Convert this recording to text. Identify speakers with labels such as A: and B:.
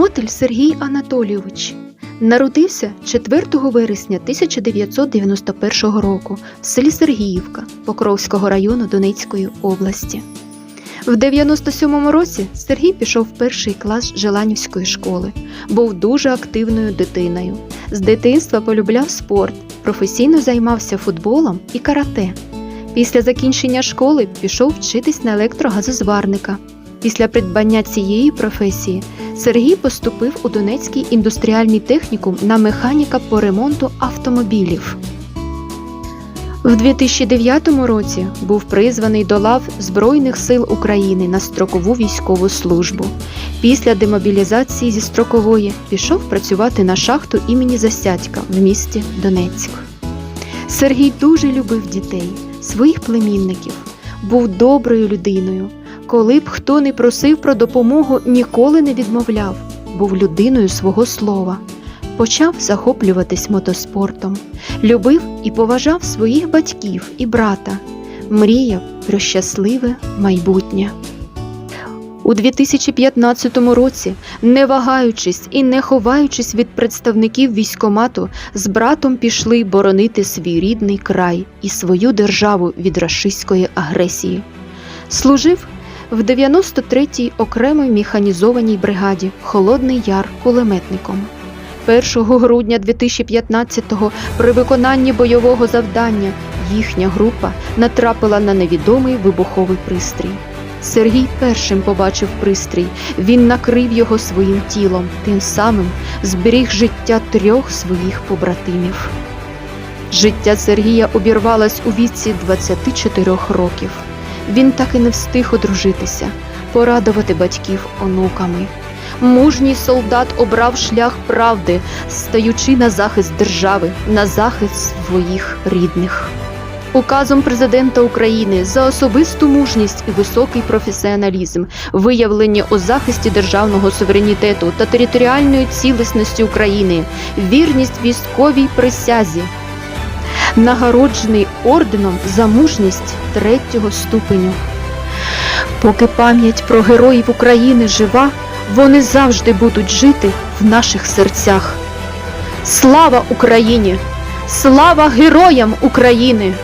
A: Вихователь Сергій Анатолійович народився 4 вересня 1991 року в селі Сергіївка Покровського району Донецької області. В 97-му році Сергій пішов в перший клас Желанівської школи. Був дуже активною дитиною. З дитинства полюбляв спорт, професійно займався футболом і карате. Після закінчення школи пішов вчитись на електрогазозварника. Після придбання цієї професії Сергій поступив у Донецький індустріальний технікум на механіка по ремонту автомобілів. В 2009 році був призваний до лав Збройних сил України на строкову військову службу. Після демобілізації зі строкової пішов працювати на шахту імені Засядька в місті Донецьк. Сергій дуже любив дітей, своїх племінників, був доброю людиною. Коли б хто не просив про допомогу, ніколи не відмовляв, був людиною свого слова. Почав захоплюватись мотоспортом, любив і поважав своїх батьків і брата, мріяв про щасливе майбутнє. У 2015 році, не вагаючись і не ховаючись від представників військомату, з братом пішли боронити свій рідний край і свою державу від рашистської агресії. Служив в 93-й окремій механізованій бригаді Холодний Яр кулеметником. 1 грудня 2015-го при виконанні бойового завдання їхня група натрапила на невідомий вибуховий пристрій. Сергій першим побачив пристрій, він накрив його своїм тілом, тим самим зберіг життя трьох своїх побратимів. Життя Сергія обірвалось у віці 24 років. Він так і не встиг одружитися, порадувати батьків онуками. Мужній солдат обрав шлях правди, стаючи на захист держави, на захист своїх рідних. Указом президента України за особисту мужність і високий професіоналізм, виявлені у захисті державного суверенітету та територіальної цілісності України, вірність військовій присязі, нагороджений орденом за мужність третього ступеню. Поки пам'ять про героїв України жива, вони завжди будуть жити в наших серцях. Слава Україні! Слава героям України!